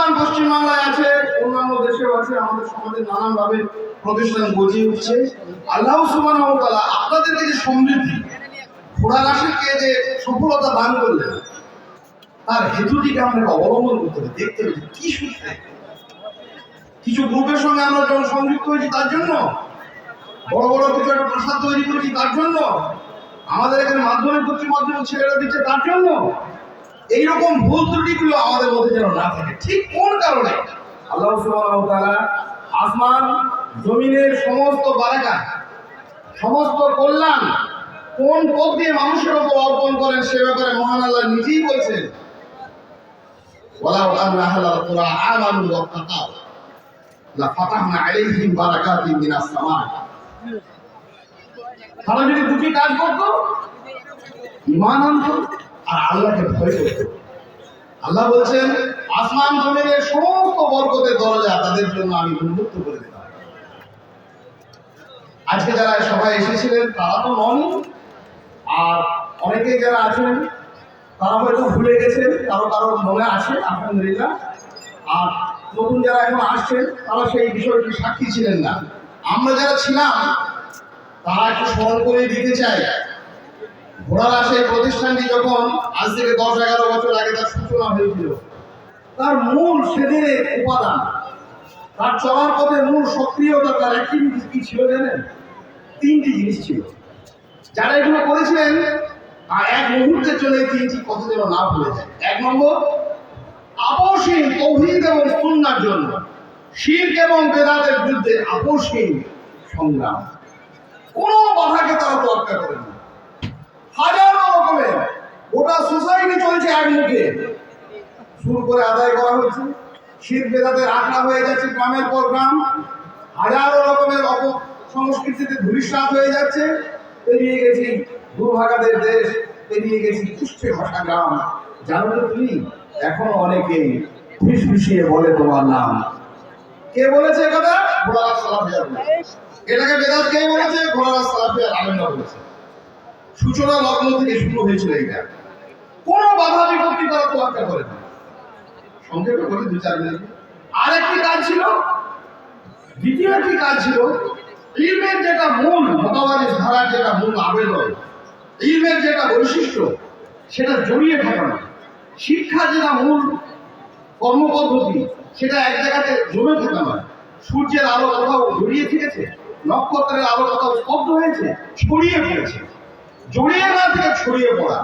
প্রতিষ্ঠান পশ্চিমবাংলায় আছে, অন্যান্য দেশেও আছে, আমাদের সমাজে নানানভাবে প্রতিষ্ঠান গজিয়ে উঠছে। আল্লাহ ওয়া আপনাদেরকে যে সমৃদ্ধি। ঘোড়া রাশিকে যে সফলতা দান করলেন? তার হেতুটিকে আমরা অবলম্বন করতে হবে, দেখতে হবে কি সূত্রে। কিছু গ্রুপের সঙ্গে আমরা যখন সংযুক্ত হয়েছি তার জন্য, বড় বড় কিছু একটা প্রসাদ তৈরি করেছি তার জন্য, আমাদের এখানে মাধ্যমিক উচ্চ মাধ্যমিক ছেলেরা দিচ্ছে তার জন্য। এইরকম ভুল ত্রুটিগুলো আমাদের মধ্যে যেন না থাকে। ঠিক কোন কারণে? আল্লাহ সুবহানাহু আসমান, জমিনের সমস্ত বারাকা, সমস্ত কল্যাণ কোন পথ দিয়ে মানুষের উপর অর্পণ করেন সে ব্যাপারে মহান আল্লাহ নিজেই বলছেন, ওয়ালাউ আন্না আহলাল কুরআ আমানু ওয়াত্তাকাউ লাফাতাহনা আলাইহিম বারাকাতিন মিনাস সামা তারা যদি দুটি কাজ করতো ইমান আনতো আর আল্লাহকে ভয় করতো আল্লাহ বলছেন, আসমান জমিনের সমস্ত বরকতের দরজা তাদের জন্য আমি উন্মুক্ত করে দিলাম। আজকে যারা সবাই এসেছিলেন, তারা তো নন, আর অনেকেই যারা আছেন, তারা হয়তো ভুলে গেছেন, কারও কারও মনে আছে, আলহামদুলিল্লাহ। আর নতুন যারা এখন আসছেন, তারা সেই বিষয়টি সাক্ষী ছিলেন না। আমরা যারা ছিলাম, তারা একটু স্মরণ করে দিতে চাই। ঘোড়ার সেই প্রতিষ্ঠানটি যখন আজ থেকে দশ এগারো বছর আগে তার সূচনা হয়েছিল, তার মূল সেদিনের উপাদান। তার চলার পথে মূল সক্রিয়তা তার অ্যাক্টিভিটিস কি ছিল জানেন? তিনটি জিনিস ছিল। যারা এগুলো করেছিলেন আর এক মুহূর্তের জন্য এই তিনটি কথা যেন না ভুলে যায়। এক নম্বর, আপসহীন তৌহিদ এবং সুন্নার জন্য। শির্ক এবং বেদাতের বিরুদ্ধে আপসহীন সংগ্রাম। কোনো বাধাকে তারা তোয়াক্কা করেন। হাজারো রকমের। গোটা সোসাইটি চলছে একমুখে। শুরু করে আদায় করা হচ্ছে। শীত বেদাতের আখড়া হয়ে যাচ্ছে গ্রামের পর গ্রাম। হাজারো রকমের অপ সংস্কৃতিতে ধূলিসাৎ হয়ে যাচ্ছে। পেরিয়ে গেছি দুর্ভাগাদের দেশ, পেরিয়ে গেছি কুষ্ঠে ভাষা গ্রাম। জানো তো তুমি, এখনও অনেকেই ফিস ফিসিয়ে বলে তোমার নাম। কে বলেছে কথা? ঘোড়ার সালাফিয়া এটাকে বেদাত কে বলেছে? ঘোড়ার সালাফিয়া আলেমরা বলেছে। সূচনা লগ্ন থেকে শুরু হয়েছিল এইটা কোনো বাধা বিপত্তি তারা তোয়াক্কা করে না সংক্ষেপে বলি দু চার মিনিট আর একটি কাজ ছিল, দ্বিতীয় একটি কাজ ছিল, ইলমের যেটা মূল মতবাদী ধারার যেটা মূল আবেদন, ইলমের যেটা বৈশিষ্ট্য, সেটা জড়িয়ে থাকানো। শিক্ষা যেটা মূল কর্মপদ্ধতি, সেটা এক জায়গাতে জমে থাকা নয় সূর্যের আলো কোথাও জড়িয়ে থেকেছে নক্ষত্রের আলো কোথাও স্তব্ধ হয়েছে, ছড়িয়ে পড়েছে। জড়িয়ে না থেকে ছড়িয়ে পড়া।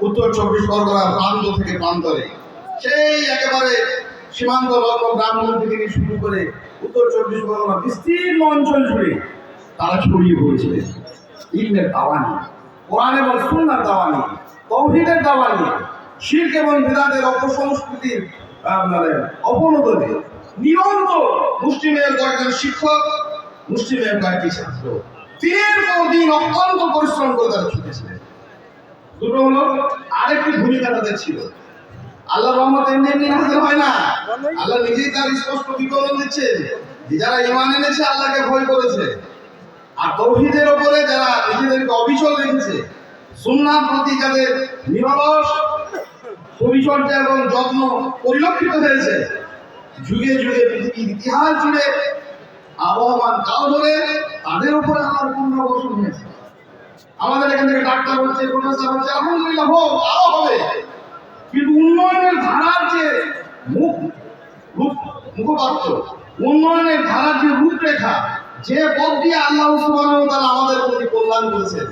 উত্তর চব্বিশ পরগনার প্রান্ত থেকে প্রান্তরে। সেই একেবারে সীমান্ত লগ্ন থেকে শুরু করে উত্তর চব্বিশ পরগনা বিস্তীর্ণ অঞ্চল জুড়ে তারা ছড়িয়ে পড়েছিলেন ইলমের দাওয়ানি কোরআন এবং সুন্নার দাওয়ানি তৌহিদের দাওয়ানি শির্ক এবং বেদাতের অপসংস্কৃতির আহ, মানে অবনতনে নিরন্তর মুসলিমের কয়েকজন শিক্ষক মুসলিমের কয়েকটি ছাত্র। দিনের পর দিন অত্যন্ত পরিশ্রম করে তারা ছুটেছিলেন দুটো হলো, আরেকটি ভূমিকা তাদের ছিল। আল্লাহ রহমত এমনি এমনি নাজিল হয় না। আল্লাহ নিজেই তার স্পষ্ট বিবরণ দিচ্ছে যে যারা ইমান এনেছে, আল্লাহকে ভয় করেছে। আর তৌহিদের ওপরে যারা নিজেদেরকে অবিচল রেখেছে সুন্নার প্রতি যাদের নিরলস পরিচর্যা এবং যত্ন পরিলক্ষিত হয়েছে, যুগে যুগে পৃথিবীর ইতিহাস জুড়ে আবহমান কাল ধরে তাদের উপরে আমার পূর্ণ বসন হয়েছে। আমাদের এখান থেকে ডাক্তার হচ্ছে, প্রফেসর হচ্ছে, আলহামদুলিল্লাহ হোক, আরও হবে। কিন্তু উন্নয়নের ধারার যে মুখ রূপ মুখপাত্র, উন্নয়নের ধারার যে রূপরেখা, যে পথ দিয়ে আল্লাহ ওয়া তাআলা আমাদের প্রতি কল্যাণ করেছেন,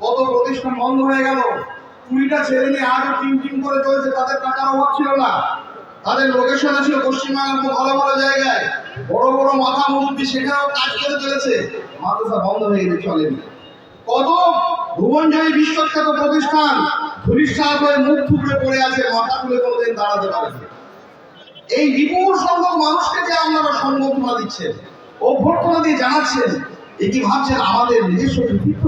কত প্রতিষ্ঠান বন্ধ হয়ে গেল। কুড়িটা ছেলে নিয়ে আজও টিম টিম করে চলছে, তাদের টাকার অভাব ছিল না। তাদের লোকেশন ছিল পশ্চিমবাংলার খুব ভালো ভালো জায়গায়। বড় বড় মাথা মুরব্বী সেখানেও কাজ করে চলেছে। মাদ্রাসা বন্ধ হয়ে গেছে চলেনি কত ভুবনজয়ী বিশ্বখ্যাত প্রতিষ্ঠান ধূলিসাৎ হয়ে মুখ থুবড়ে পড়ে আছে, মাথা তুলে কোনোদিন দাঁড়াতে পারেনি এই বিপুল সংখ্যক মানুষকে যে আপনারা সম্বর্ধনা দিচ্ছেন, অভ্যর্থনা দিয়ে জানাচ্ছেন এটি ভাবছেন আমাদের নিজস্ব কৃতিত্ব?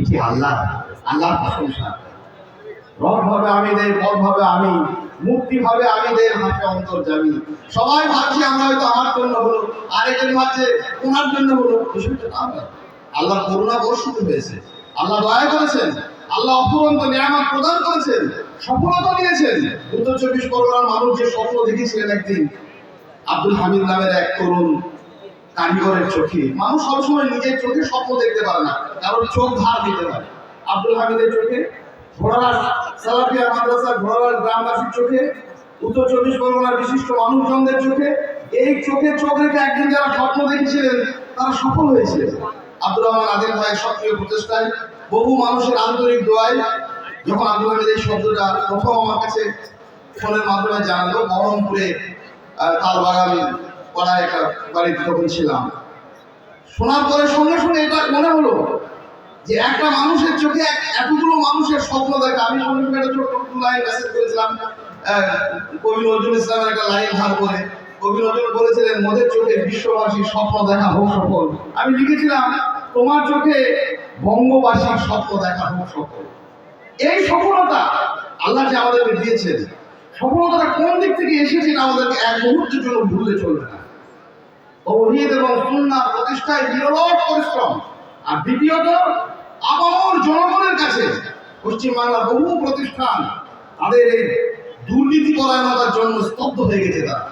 এটি আল্লাহ, আল্লাহর প্রশংসা। রব ভাবে আমি দেয় পদ ভাবে আমি মুক্তি ভাবে আমি দেয় হাতে অন্তর জামি সবাই ভাবছি আমরা হয়তো আমার জন্য হলো আরেকজন ভাবছে ওনার জন্য হলো। আল্লাহর করুণা বর্ষিত হয়েছে। আল্লাহ দয়া করেছেন, আল্লাহ অফুরন্ত নিয়ামত প্রদান করেছেন, সফলতা দিয়েছেন। উত্তর চব্বিশ পরগনার মানুষ যে স্বপ্ন দেখেছিলেন একদিন, আব্দুল হামিদ নামের এক তরুণ কারিগরের চোখে। মানুষ সবসময় নিজের চোখে স্বপ্ন দেখতে পারে না, কারণ চোখ ধার দিতে পারে। আব্দুল হামিদের চোখে ঘোড়ার গ্রামবাসীর চোখে, উত্তর চব্বিশ পরগনার বিশিষ্ট মানুষজনদের চোখে, এই চোখে রেখে একদিন যারা স্বপ্ন তারা সফল হয়েছে সক্রিয় প্রচেষ্টায় বহু মানুষের আন্তরিক দোয়ায় যখন আব্দুল এই শব্দটা প্রথম আমার কাছে ফোনের মাধ্যমে জানালো, বহরমপুরে তাল বাগান পাড়ায় একটা বাড়িতে ছিলাম। শোনার পরে সঙ্গে সঙ্গে এটা মনে হলো যে একটা মানুষের চোখে এতগুলো মানুষের স্বপ্ন দেখা, আমি সঙ্গে একটা ছোট্ট লাইন মেসেজ করেছিলাম কবি নজরুল ইসলামের একটা লাইন ধার করে। কবি নজরুল বলেছিলেন, মোদের চোখে বিশ্ববাসীর স্বপ্ন দেখা হোক সফল। আমি লিখেছিলাম, তোমার চোখে বঙ্গবাসীর স্বপ্ন দেখা হোক সফল। এই সফলতা আল্লাহ যে আমাদেরকে দিয়েছেন, সফলতাটা কোন দিক থেকে এসেছে আমাদেরকে এক মুহূর্তের জন্য ভুললে চলবে না। তৌহিদ এবং সুন্নাহ প্রতিষ্ঠায় বিরল পরিশ্রম। আর দ্বিতীয়ত আবহাওয়ার জনগণের কাছে পশ্চিমবাংলার বহু প্রতিষ্ঠান তাদের এই দুর্নীতি পরায়ণতার জন্য স্তব্ধ হয়ে গেছে তারা।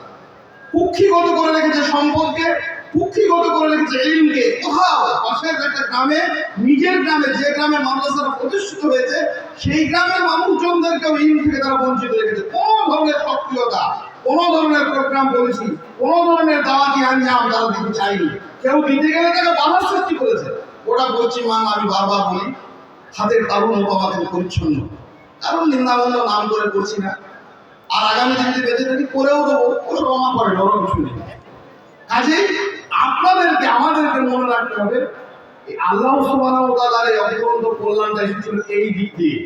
কুক্ষিগত করে রেখেছে সম্পদকে, কুক্ষিগত করে রেখেছে ইলমকে কোথাও পাশের একটা গ্রামে, নিজের গ্রামে, যে গ্রামে মাদ্রাসাটা প্রতিষ্ঠিত হয়েছে, সেই গ্রামের মানুষজনদেরকেও ইলম থেকে তারা বঞ্চিত রেখেছে। কোনো ধরনের সক্রিয়তা, কোনো ধরনের প্রোগ্রাম পলিসি, কোনো ধরনের দাওয়াতি আঞ্জাম তারা দিতে চাইনি কেউ দিতে গেলে তাকে বাধার সৃষ্টি করেছে। ওটা পশ্চিমবাংলা আমি বারবার বলি, হাতের মতো আমাদের পরিচ্ছন্ন কারণ নিন্দাবন্ধ নাম করে করছি না। আর আগামী দিনে বেঁচে থাকি করেও দেবো ওসব আমার পরে ডরো কিছু নেই। কাজেই আপনাদেরকে, আমাদেরকে মনে রাখতে হবে আল্লাহ তাআলার এই অপরন্ত কল্যাণটা এসেছিল এই দিক দিয়ে।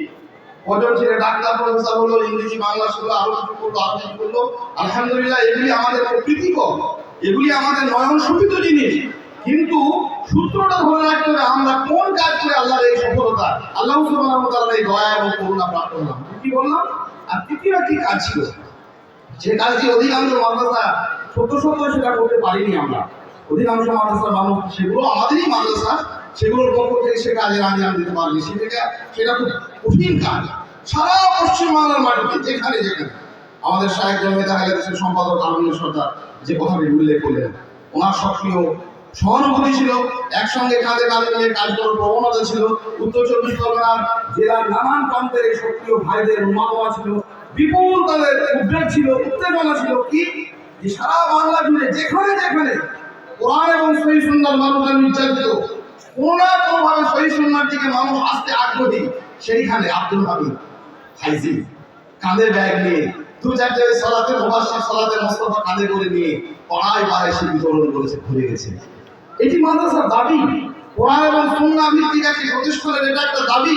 কজন ছেলে? ডাক্তার প্রফেসর হলো ইংরেজি, বাংলা শিখলো আরও কিছু করল আরও কিছু করল আলহামদুলিল্লাহ, এগুলি আমাদের প্রীতিকর এগুলি আমাদের নয়ন শোভিত জিনিস। কিন্তু সূত্রটা ধরে রাখতে হবে আমরা কোন কাজ করে আল্লাহর এই সফলতা। আল্লাহ ওয়া এই দয়া এবং করুণা প্রাপ্ত হলাম কি বললাম? আর তৃতীয় একটি কাজ ছিল। যে কাজটি অধিকাংশ মাদ্রাসা সত্য সত্য সেটা করতে পারিনি আমরা। অধিকাংশ মাদ্রাসার মানুষ সেগুলো আমাদেরই মাদ্রাসা, সেগুলোর পক্ষ থেকে সে কাজের আঞ্জাম দিতে পারেনি। সেটাকে সেটা খুব কঠিন কাজ। সারা পশ্চিমবাংলার মাটিতে, যেখানে যেখানে। আমাদের সাহেব জন্মে দেখা গেছে সম্পাদক আনন্দ সর্দার যে কথাটি উল্লেখ করলেন, ওনার সক্রিয় সহানুভূতি ছিল, একসঙ্গে কাঁধে কাঁধে মিলে কাজ করার প্রবণতা ছিল। উত্তর চব্বিশ পরগনার জেলার নানান প্রান্তের এই সক্রিয় ভাইদের উন্মাদনা ছিল। বিপুল তাদের উদ্বেগ ছিল, উত্তেজনা ছিল কি? যে সারা বাংলা জুড়ে যেখানে যেখানে কোরআন এবং সহি সুন্দর মানুষরা নির্যাতিত, কোনো না কোনোভাবে সহি সুন্দর দিকে মানুষ আসতে আগ্রহী, সেইখানে আব্দুল হামিদ হাইজি কাঁধে ব্যাগ নিয়ে দু চারটে ওই সলাতে মুবাসির সলাতে মোস্তফা কাঁধে করে নিয়ে পাড়ায় পাড়ায় সে বিতরণ করেছে, ঘুরে গেছে। এটি মাদ্রাসার দাবি। কোরআন এবং সুন্নাহ ভিত্তিক একটি প্রতিষ্ঠানের এটা একটা দাবি।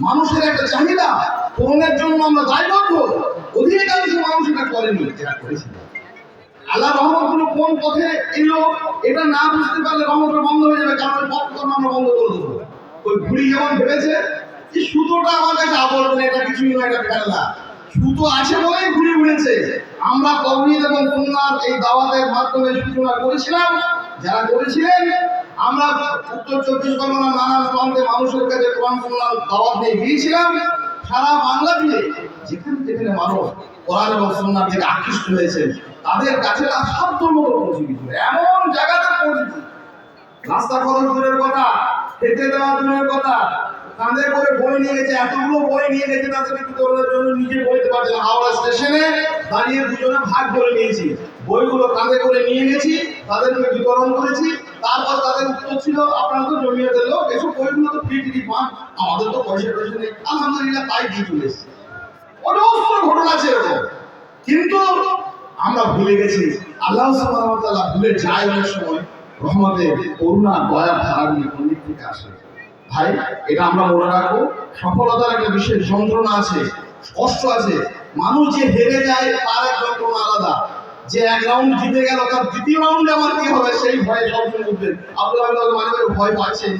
মানুষের একটা চাহিদা। পূরণের জন্য আমরা দায়বদ্ধ অধিকাংশ মানুষ এটা করেনি। যেটা করেছিল। আল্লাহ রহমতগুলো কোন পথে এলো এটা না বুঝতে পারলে রহমতটা বন্ধ হয়ে যাবে কারণ পথ আমরা বন্ধ করে দেবো। ওই ঘুড়ি যেমন ভেবেছে যে সুতোটা আমার কাছে আবর্তন এটা কিছুই নয় এটা ফেলনা সুতো আছে বলেই ঘুরে উড়েছে। আমরা তৌহিদ এবং সুন্নাত এই দাওয়াতের মাধ্যমে সূচনা করেছিলাম। যারা করেছিলেন, আমরা উত্তর চব্বিশ পরগনা নানান প্রান্তে মানুষের কাছে কোরআন সুন্নাত দাওয়াত নিয়ে গিয়েছিলাম। সারা বাংলা জুড়ে যেখানে যেখানে মানুষ কোরআন এবং সুন্নাত থেকে আকৃষ্ট হয়েছে, তাদের কাছে তার সাধ্য মতো পৌঁছে এমন জায়গাটা পৌঁছে দিয়েছিল। রাস্তা কত দূরের কথা? খেতে দেওয়া দূরের কথা? কাঁধে করে বই নিয়ে গেছে, এতগুলো বই নিয়ে গেছে তাদেরকে বিতরণের জন্য নিজে বইতে পারছে না। হাওড়া স্টেশনে দাঁড়িয়ে দুজনে ভাগ করে নিয়েছি। বইগুলো কাঁধে করে নিয়ে গেছি তাদেরকে বিতরণ করেছি। তারপর তাদের উত্তর ছিল, আপনারা তো জমিয়ে লোক এসব বইগুলো তো ফ্রি টিকি পান। আমাদের তো পয়সা টয়সা নেই। আলহামদুলিল্লাহ, তাই দিয়ে চলে এসেছি। অজস্র ঘটনা আছে এরকম। কিন্তু আমরা ভুলে গেছি, আল্লাহ সুবহানাহু ভুলে যায় অনেক সময়। রহমতের করুণা, দয়া কোন দিক থেকে আসে। ভাই, এটা আমরা মনে রাখব, সফলতার একটা বিশেষ যন্ত্রণা আছে, কষ্ট আছে। মানুষ যে হেরে যায়, তার এক যন্ত্রণা আলাদা। যে এক রাউন্ড জিতে গেল, তার দ্বিতীয় রাউন্ডে আমার কি হবে? সেই ভয়ে সবসময় উঠবেন। আপনারা মানে করে ভয় পাচ্ছেন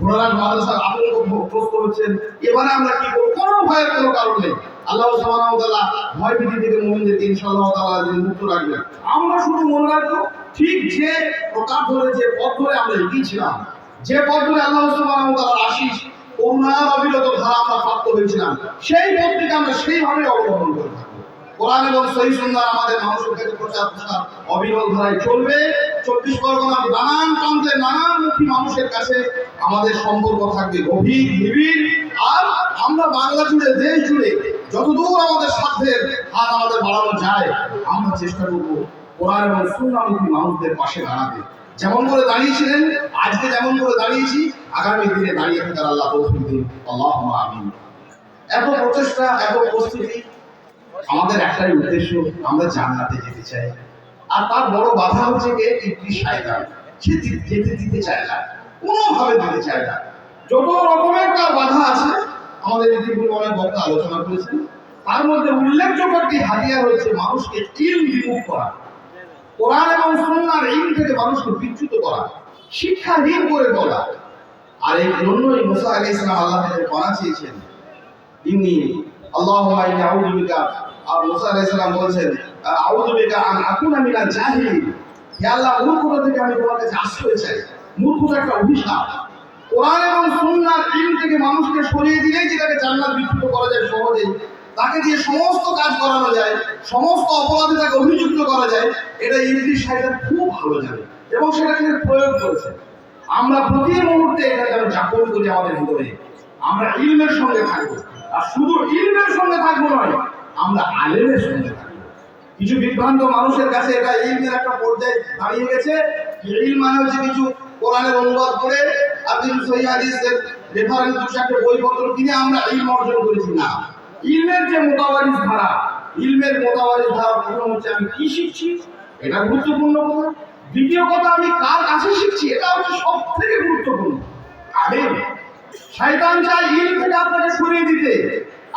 ঘোড়ার মাদ্রাসার আতঙ্কগ্রস্ত হচ্ছেন। এবারে আমরা কি করব? কোনো ভয়ের কোনো কারণ নেই। আল্লাহ সুবহানাহু ভয় ভীতি থেকে মুমিনদেরকে ইনশাআল্লাহ তাআলা যিনি মুক্ত রাখবেন। আমরা শুধু মনে রাখব, ঠিক যে প্রকার ধরে যে পথ ধরে আমরা এগিয়েছিলাম যে ধরে আল্লাহ ওয়া আশিস করুণার অবিরত ধারা আমরা প্রাপ্ত হয়েছিলাম সেই পত্রিকা আমরা সেইভাবে অবলম্বন করে কোরআন এবং সহি সুন্দর আমাদের মানুষের কাছে প্রচার প্রসার অবিরল ধারায় চলবে। চব্বিশ পরগনার নানান প্রান্তের নানানমুখী মানুষের কাছে আমাদের সম্পর্ক থাকবে গভীর, নিবিড়। আর আমরা বাংলা জুড়ে, দেশ জুড়ে যতদূর আমাদের সাধ্যের হাত আমাদের বাড়ানো যায়, আমরা চেষ্টা করব কোরআন এবং সুন্নামুখী মানুষদের পাশে দাঁড়াতে। যেমন করে দাঁড়িয়েছিলেন, আজকে যেমন করে দাঁড়িয়েছি, আগামী দিনে দাঁড়িয়ে থাকার আল্লাহ তৌফিক দিন। আল্লাহ আমিন। এত প্রচেষ্টা এত প্রস্তুতি। আমাদের একটাই উদ্দেশ্য, আমরা জান্নাতে যেতে চাই। আর তার বড় বাধা হচ্ছে কে? ইবলিশ শয়তান। সে যেতে দিতে চায় না। কোনোভাবে দিতে চায় না। যত রকমের তার বাধা আছে, আমাদের ইতিপূর্বে অনেক বক্তা আলোচনা করেছেন। তার মধ্যে উল্লেখযোগ্য একটি হাতিয়ার হচ্ছে মানুষকে ইল বিমুখ করা। কোরআন এবং সুন্নাহর ইল থেকে মানুষকে বিচ্যুত করা শিক্ষাহীন করে তোলা। আর এই জন্যই মুসা আলাইহিস সালাম আল্লাহ থেকে চেয়েছেন। ইন্নি আল্লাহুম্মা ইন্নী আউযু বিকা। আর মুসা আলাইহিস সালাম বলছেন, আউযু বিকা আন আকুনা হে আল্লাহ থেকে আমি তোমার কাছে আশ্রয় চাই। একটা অভিশাপ। কোরআন এবং সুন্নাহর ইলম থেকে মানুষকে সরিয়ে দিলেই যেটাকে জান্নাত বিচ্যুত করা যায় সহজেই। তাকে দিয়ে সমস্ত কাজ করানো যায়, সমস্ত অপরাধে তাকে অভিযুক্ত করা যায়, এটা ইংলিশ সাহিত্য খুব ভালো জানে এবং সেটাকে প্রয়োগ করেছে আমরা প্রতি মুহূর্তে এটা যেন যাপন করি আমাদের ভিতরে? আমরা ইলমের সঙ্গে থাকব। আর শুধু ইলমের সঙ্গে থাকব নয়, আমরা আলেমের সঙ্গে থাকব। কিছু বিভ্রান্ত মানুষের কাছে এটা ইলমের একটা পর্যায়ে দাঁড়িয়ে গেছে। ইল মানে হচ্ছে কিছু কোরআনের অনুবাদ করে আর কিছু সহি হাদিসের রেফারেন্স দু চারটে বইপত্র কিনে আমরা ইলম অর্জন করেছি না। ইলমের যে মোতাবারিস ধারা, ইলমের মোতাবারিস ধারা প্রথম হচ্ছে আমি কি শিখছি? এটা গুরুত্বপূর্ণ কথা দ্বিতীয় কথা, আমি কার কাছে শিখছি? এটা হচ্ছে সব থেকে গুরুত্বপূর্ণ। আলেম শয়তান চায় ইল থেকে আপনাকে সরিয়ে দিতে,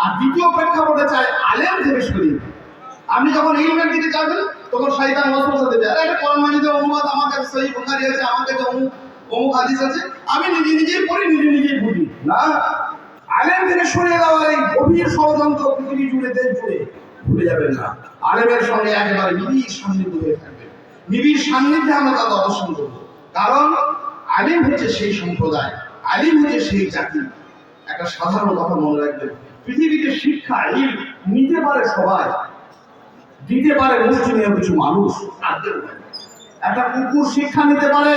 আর দ্বিতীয় প্রেক্ষাপটে চায় আলেম থেকে সরিয়ে দিতে। আপনি যখন ইলমের দিকে যাবেন, তখন শয়তান ওয়াসওয়াসা দেবে, আরে, এটা কোরআন মাজিদে অনুবাদ, আমার কাছে সহি আছে, আমার কাছে অমুক হাদিস আছে। আমি নিজে নিজেই পড়ি, নিজে নিজেই বুঝি। না, আলেম থেকে সরিয়ে এই গভীর ষড়যন্ত্র পৃথিবী জুড়ে, দেশ জুড়ে ভুলে যাবেন না। আলেমের সঙ্গে একেবারে নিবিড় সান্নিধ্য হয়ে থাকবেন। নিবিড় সান্নিধ্যে আমরা তাদের অবস্থান করব কারণ আলিম হচ্ছে সেই সম্প্রদায়, আলিম হচ্ছে সেই জাতি। একটা সাধারণ কথা মনে রাখবেন, পৃথিবীতে শিক্ষা, ইল নিতে পারে সবাই, দিতে পারে মুসলিমীয় কিছু মানুষ। একটা কুকুর শিক্ষা নিতে পারে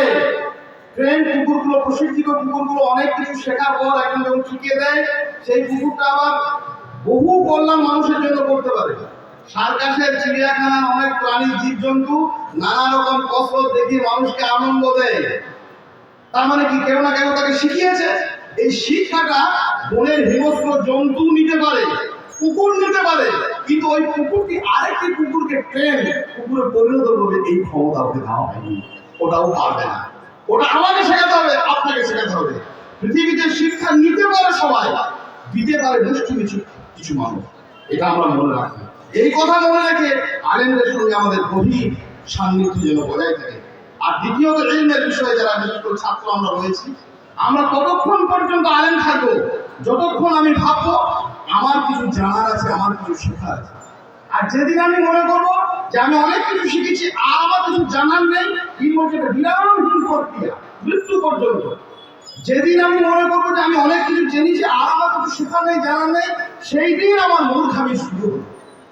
ট্রেন কুকুরগুলো প্রশিক্ষিত কুকুরগুলো অনেক কিছু শেখার পর এখন যখন শিখিয়ে দেয়, সেই কুকুরটা আবার বহু কল্যাণ মানুষের জন্য করতে পারে। সার্কাসের চিড়িয়াখানার অনেক প্রাণী, জীবজন্তু নানা রকম কসরত দেখিয়ে মানুষকে আনন্দ দেয়। তার মানে কি? কেউ না কেউ তাকে শিখিয়েছে। এই শিক্ষাটা বনের হিংস্র জন্তু নিতে পারে, কুকুর নিতে পারে, কিন্তু ওই কুকুরটি আরেকটি কুকুরকে ট্রেন, কুকুরে পরিণত করবে, এই ক্ষমতা ওকে দেওয়া হয়নি। ওটাও পারবে না। ওটা আমাকে শেখাতে হবে, আপনাকে শেখাতে হবে। পৃথিবীতে শিক্ষা নিতে পারে সবাই, দিতে পারে দুষ্টু কিছু কিছু মানুষ। এটা আমরা মনে রাখব এই কথা মনে রেখে আলেমদের সঙ্গে আমাদের গভীর সান্নিধ্য যেন বজায় থাকে। আর দ্বিতীয়ত ইলমের বিষয়ে যারা বিশেষ করে ছাত্র আমরা রয়েছি, আমরা ততক্ষণ পর্যন্ত আলেম থাকব? যতক্ষণ আমি ভাববো, আমার কিছু জানার আছে, আমার কিছু শেখার আছে। আর যেদিন আমি মনে করব যে আমি অনেক কিছু শিখেছি আর আমার কিছু জানার নেই। হচ্ছে বিরামহীন প্রক্রিয়া মৃত্যু পর্যন্ত। যেদিন আমি মনে করব যে আমি অনেক কিছু জেনেছি, আর আমার কিছু শেখার নেই, জানার নেই, সেই দিন আমার মূর্খামি হলো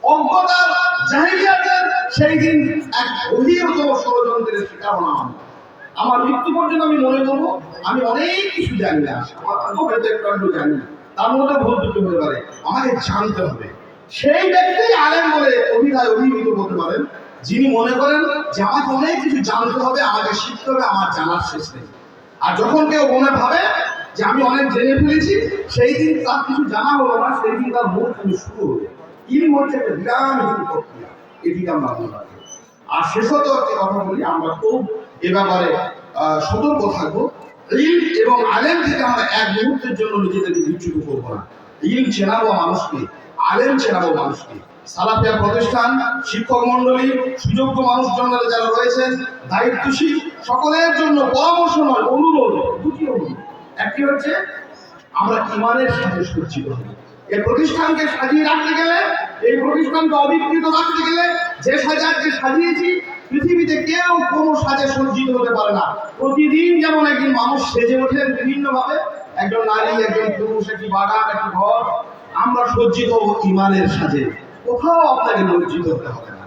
অজ্ঞতার জাহিলিয়াতের সেই দিন এক গভীরতম ষড়যন্ত্রের শিকার হলাম আমি। আমার মৃত্যু পর্যন্ত আমি মনে করব, আমি অনেক কিছু জানি না। আমার হয়তো একটু জানি তার মধ্যে ভুল দুটো হতে পারে। আমাকে জানতে হবে। সেই ব্যক্তি আলেম বলে অভিধায় অভিহিত করতে পারেন। যিনি মনে করেন যে আমাকে অনেক কিছু জানতে হবে, আমাকে শিখতে হবে, আমার জানার শেষ নেই। আর যখন কেউ মনে ভাবে যে আমি অনেক জেনে ফেলেছি, সেই দিন তার কিছু জানা হলো না, সেই দিন তার মুখ আমি শুরু হলো। ইলম হচ্ছে একটা বিরামহীন প্রক্রিয়া। এদিকে আমরা মনে রাখব আর শেষত একটি কথা বলি, আমরা খুব এ ব্যাপারে সতর্ক থাকব। ইলম এবং আলেম থেকে আমরা এক মুহূর্তের জন্য নিজেদেরকে বিচ্যুত করব না। ইলম চেনাবো মানুষকে আলেম চেনাবো মানুষকে। সালাফিয়া প্রতিষ্ঠান, শিক্ষক মন্ডলী সুযোগ্য মানুষজন যারা রয়েছেন, দায়িত্বশীল, সকলের জন্য পরামর্শ নয়, অনুরোধ, দুটি অনুরোধ। একটি হচ্ছে, আমরা ইমানের সজ্জিত হই এই প্রতিষ্ঠানকে সাজিয়ে রাখতে গেলে, এই প্রতিষ্ঠানকে অবিকৃত রাখতে গেলে, যে সাজাকে সাজিয়েছি, পৃথিবীতে কেউ কোনো সাজে সজ্জিত হতে পারে না। প্রতিদিন যেমন একজন মানুষ সেজে ওঠেন বিভিন্নভাবে, একজন নারী, একজন পুরুষ, একটি বাগান, একটি ঘর আমরা সজ্জিত ইমানের সাথে কোথাও আপনাকে লজ্জিত হতে হবে না।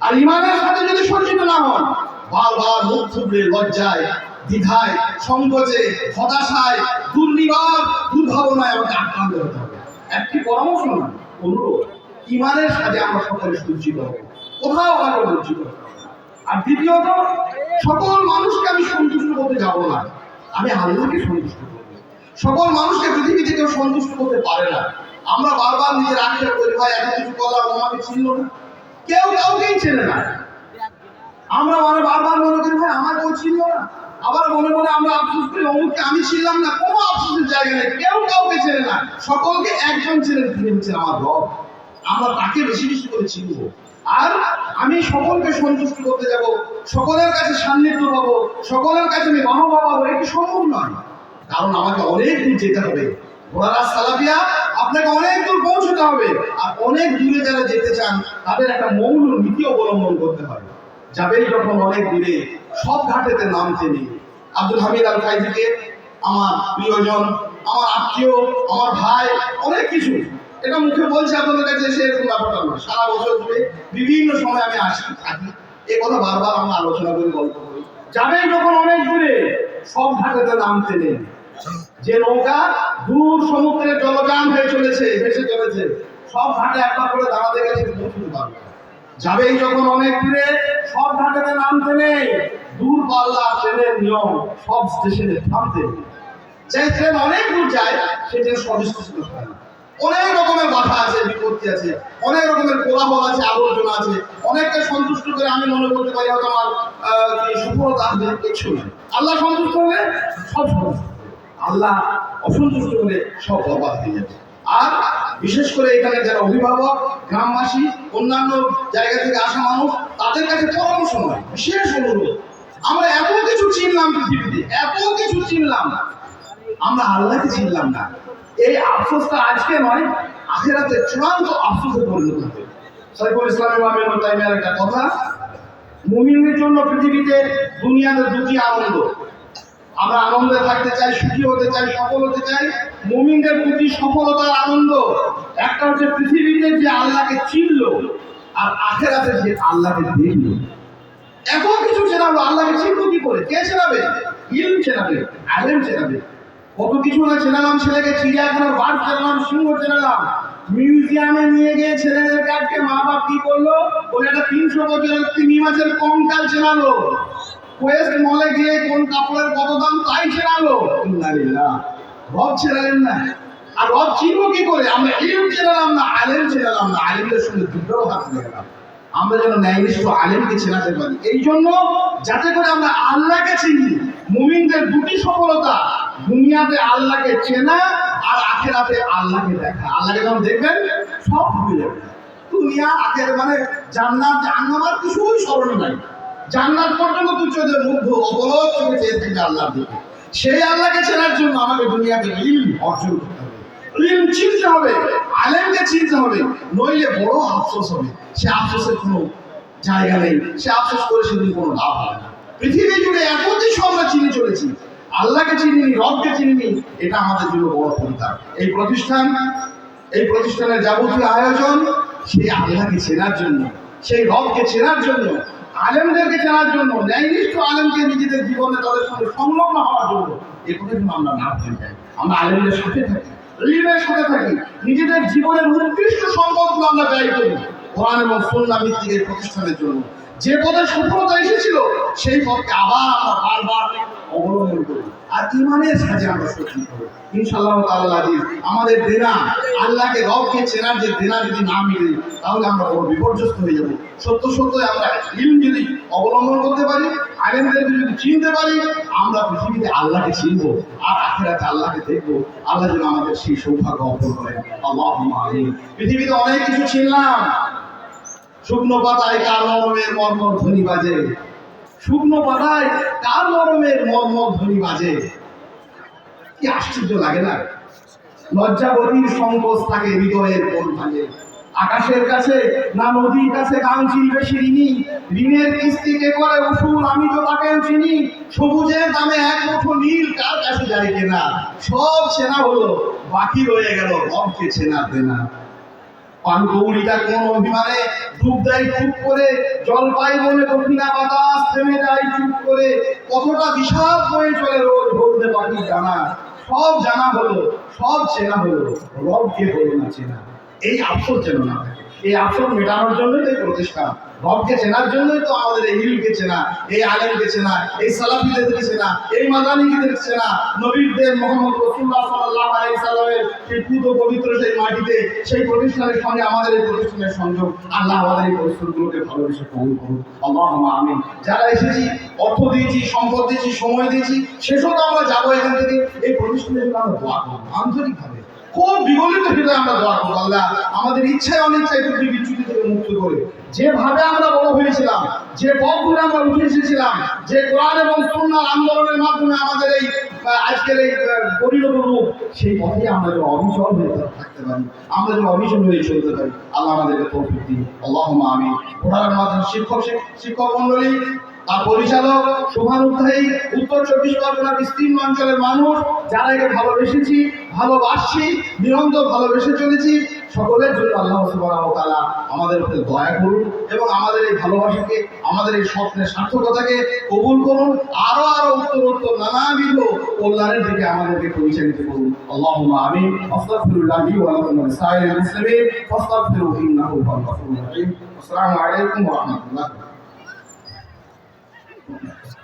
আর ইমানের সাথে যদি সজ্জিত না হন, বারবার মুখ থুবড়ে, লজ্জায়, দ্বিধায়, সংকোচে, হতাশায়, দুর্নিবার, দুর্ভাবনায় আমাকে আক্রান্ত হতে হবে। একটি পরামর্শ না অনুরোধ, ইমানের সাথে আমরা সকলে সজ্জিত হব। কোথাও আমাকে লজ্জিত হতে হবে আর দ্বিতীয়ত, সকল মানুষকে আমি সন্তুষ্ট করতে যাব না। আমি আল্লাহকে সন্তুষ্ট করব। সকল মানুষকে পৃথিবীতে কেউ সন্তুষ্ট করতে পারে না। আমরা বারবার নিজের আক্ষেপ করি ভাই এত কিছু করলাম, আমাকে চিনল না। কেউ কাউকেই চেনে না। আমরা মানে বারবার মনে করি, ভাই, আমার কেউ চিনল না। আবার মনে মনে আমরা আফসোস করি, অমুককে আমি ছিলাম না, কোনো আফসোসের জায়গা নেই। কেউ কাউকে চেনে না। সকলকে একজন চেনে, তিনি হচ্ছেন আমার রব। আমরা তাকে বেশি বেশি করে চিনবো। আর আমি সকলকে সন্তুষ্ট করতে যাব, সকলের কাছে সান্নিধ্য পাবো সকলের কাছে আমি বাহবা পাবো, এটি সম্ভব নয়। কারণ আমাকে অনেক দূর যেতে হবে। ঘোড়ারা সালাবিয়া আপনাকে অনেক দূর পৌঁছতে হবে। আর অনেক দূরে যারা যেতে চান, তাদের একটা মৌল নীতি অবলম্বন করতে হবে। যাবেন যখন অনেক দূরে, সব ঘাটেতে নামতে নেই আব্দুল হামিদ আল ফাইজিকে আমার প্রিয়জন, আমার আত্মীয়, আমার ভাই, অনেক কিছু। এটা মুখে বলছে আপনাদের কাছে এসে এরকম ব্যাপারটা নয়। সারা বছর ধরে বিভিন্ন সময় আমি আসি, থাকি। এ কথা বারবার আমরা আলোচনা করি গল্প করি। যাবেন যখন অনেক দূরে, সব ঘাটেতে নামতে নেই যে নৌকা দূর সমুদ্রের জলযান হয়ে চলেছে, ভেসে চলেছে, সব ঘাটে একবার করে দাঁড়াতে গেছে পৌঁছতে পারবে যাবেই যখন অনেক দূরে, সব ঘাটেতে নামতে নেই। দূর পাল্লা ট্রেনের নিয়ম, সব স্টেশনে থামতে যে ট্রেন অনেক দূর যায়, সে ট্রেন সব স্টেশনে হয় অনেক রকমের বাধা আছে, বিপত্তি আছে, অনেক রকমের কোলাহল আছে, আবর্জনা আছে। অনেককে সন্তুষ্ট করে আমি মনে করতে পারি হয়তো আমার সফলতা আসবে কিছু আল্লাহ সন্তুষ্ট হলে সব। আল্লাহ অসন্তুষ্ট হলে সব বরবাদ হয়ে যাবে। আর বিশেষ করে এখানে যারা অভিভাবক, গ্রামবাসী, অন্যান্য জায়গা থেকে আসা মানুষ, তাদের কাছে পরামর্শ নয় বিশেষ অনুরোধ। আমরা এত কিছু চিনলাম পৃথিবীতে, এত কিছু চিনলাম। আমরা আল্লাহকে চিনলাম না। এই আফসোসটা আজকে নয়, আখেরাতে চূড়ান্ত আফসোসে পরিণত হবে। সাইফুল ইসলামের ইমাম তাইমের একটা কথা মুমিনের জন্য পৃথিবীতে দুনিয়াতে দুটি আনন্দ। আমরা আনন্দে থাকতে চাই, সুখী হতে চাই, সফল হতে চাই। মুমিনদের প্রতি সফলতার আনন্দ। একটা হচ্ছে পৃথিবীতে যে আল্লাহকে চিনল, আর আখেরাতে যে আল্লাহকে দেখল। এত কিছু চেনাবো আল্লাহকে চিনবো কি করে? কে চেনাবে? ইলম চেনাবে, আলেম চেনাবে। কত কিছু না চেনালাম ছেলেকে, চিড়িয়াখানার বাঘ চেনালাম, সিংহ চেনালাম। মিউজিয়ামে নিয়ে গিয়ে ছেলেদেরকে আজকে মা বাপ কি করল? বলে একটা তিনশো বছরের তিমি মাছের কঙ্কাল চেনালো। মলে গিয়ে কোন কাপড়ের কত দাম? তাই ইন্নালিল্লাহ। রব চেনালেন না। আর রব কি করে? আমরা ইলম চেনালাম না, আলেম চেনালাম না। আলেমদের সঙ্গে দিয়ে গেলাম আমরা যেন ন্যায়নিষ্ঠ আলেমকে চেনাতে পারি। এই জন্য যাতে করে আমরা আল্লাহকে চিনি, মুমিনদের দুটি সফলতা, দুনিয়াতে আল্লাহকে চেনা আর আখেরাতে আল্লাহকে দেখা। আল্লাহকে যখন দেখবেন, সব ভুলে যাবেন। দুনিয়া আখের মানে জান্নাত, জাহান্নাম কিছুই স্মরণ নাই। জান্নাত পর্যন্ত তুচ্ছদের মুগ্ধ অবলোক চোখে চেয়ে আল্লাহর দিকে। সেই আল্লাহকে চেনার জন্য আমাকে দুনিয়াতে ইলম অর্জন চিনতে হবে, আলেমকে চিনতে হবে, নইলে বড় আফসোস হবে। সে আফসোসের কোনো জায়গা নেই, সে আফসোস করে সেদিন কোনো লাভ হবে না। পৃথিবী জুড়ে এত কিছু আমরা চিনে চলেছি। আল্লাহকে চিনিনি, রবকে চিনিনি, এটা আমাদের জন্য বড় পরিতাপ এই প্রতিষ্ঠান, এই প্রতিষ্ঠানের যাবতীয় আয়োজন, সেই আল্লাহকে চেনার জন্য, সেই রবকে চেনার জন্য আলেমদেরকে চেনার জন্য, ন্যায়নিষ্ঠ আলেমকে নিজেদের জীবনে তাদের সঙ্গে সংলগ্ন হওয়ার জন্য এ কথা যেন আমরা না ভুলে যাই আমরা আলেমদের সাথে থাকি, রিলের সাথে থাকি, নিজেদের জীবনের উৎকৃষ্ট সম্পদগুলো আমরা ব্যয় করি, কোরআন এবং সন্না ভিত্তিক এই প্রতিষ্ঠানের জন্য। যে পদের সফলতা এসেছিল, সেই পদকে আবার আমরা বারবার অবলম্বন করি। আর ইমানের সাথে আমরা সত্যি আমাদের দেনা আল্লাহকে রবকে চেনার যে দেনা যদি না মিলে, তাহলে আমরা বড় বিপর্যস্ত হয়ে সত্য আমরা যদি অবলম্বন করতে পারি আলেমদেরকে যদি চিনতে পারি, আমরা পৃথিবীতে আল্লাহকে চিনব আর আখেরাতে আল্লাহকে দেখব। আল্লাহ যেন আমাদের সেই সৌভাগ্য অর্পণ আল্লাহ পৃথিবীতে অনেক কিছু চিনলাম। শুকনো পাতায় কার মরমের মর্মর ধ্বনি বাজে। শুকনো পাতায় কার মরমের মর্মর ধ্বনি বাজে? কি আশ্চর্য লাগে না? লজ্জাবতীর সংকোচ থাকে হৃদয়ের কোন ভাঙে। আকাশের কাছে না নদীর কাছে কাউন্সিল বেশি ঋণী ঋণের কিস্তি কে করে উসুল? আমি তো তাকে চিনি। সবুজের দামে এক মুঠো নীল কার কাছে যায় কেনা? সব সেনা হলো, বাকি রয়ে গেল রবকে চেনা দেনা। পান কৌড়িটা কোন অভিমানে ডুব দেয় চুপ করে? জলপাই বলে দক্ষিণা বাতাস থেমে যায় চুপ করে। কতটা বিষাদ হয়ে চলে রোজ বলতে পারি জানা? সব জানা হলো, সব চেনা হলো। রবকে হলো না চেনা। এই আফসোস যেন না থাকে। এই আফসোস মেটানোর জন্যই তো এই প্রতিষ্ঠা। রবকে চেনার জন্যই তো আমাদের এই হিলকে চেনা, এই আলেমকে চেনা, এই সালাফিদেরকে চেনা, এই মাদানিদের চেনা, নবীদের মোহাম্মদ রসুল্লাহ সাল্লাহ আলাই সাল্লামের সেই পুত পবিত্র সেই মাটিতে, সেই প্রতিষ্ঠানের সঙ্গে আমাদের এই প্রতিষ্ঠানের সংযোগ, আল্লাহ আমাদের এই প্রতিষ্ঠানগুলোকে ভালোবেসে কবুল করুন। আল্লাহ আমিন। যারা এসেছি, অর্থ দিয়েছি, সম্পদ দিয়েছি, সময় দিয়েছি তো আমরা যাব এখান থেকে। এই প্রতিষ্ঠানের জন্য আমরা দোয়া করব। আন্তরিকভাবে। খুব বিগলিত হৃদয়ে আমরা দোয়া করব, আল্লাহ? আমাদের ইচ্ছায় অনিচ্ছায় ত্রুটি বিচ্যুতি থেকে মুক্ত করে। যেভাবে আমরা বড় হয়েছিলাম, যে পথ ধরে আমরা উঠে এসেছিলাম, যে কোরআন এবং সুন্নার আন্দোলনের মাধ্যমে আমাদের এই আজকের এই পরিণত রূপ, সেই পথে আমরা যেন অবিচল হয়ে থাকতে পারি। আমরা যেন অবিচল হয়ে চলতে পারি। আল্লাহ আমাদেরকে তৌফিক দিন। আল্লাহ আমি প্রধান মাধ্যমে শিক্ষক শিক্ষক মন্ডলী আর পরিচালক শুভানুধ্যায়ী উত্তর চব্বিশ পরগনা বিস্তীর্ণ অঞ্চলের মানুষ, যারা একে ভালোবেসেছি, ভালোবাসছি নিরন্তর ভালোবেসে চলেছি, সকলের জন্য আল্লাহ ওয়া তাআলা আমাদের উপরে দয়া করুন এবং আমাদের এই ভালোবাসাকে, আমাদের এই স্বপ্নের সার্থকতাকে কবুল করুন, আরও আরও উত্তর উত্তর নানাবিধ কল্যাণের দিকে আমাদেরকে পরিচালিত করুন। আল্লাহুম্মা আমিন। আস্তাগফিরুল্লাহ ওয়া লিসাইরিল মুসলিমিন। আসসালামু আলাইকুম ওয়া রাহমাতুল্লাহ। Yes.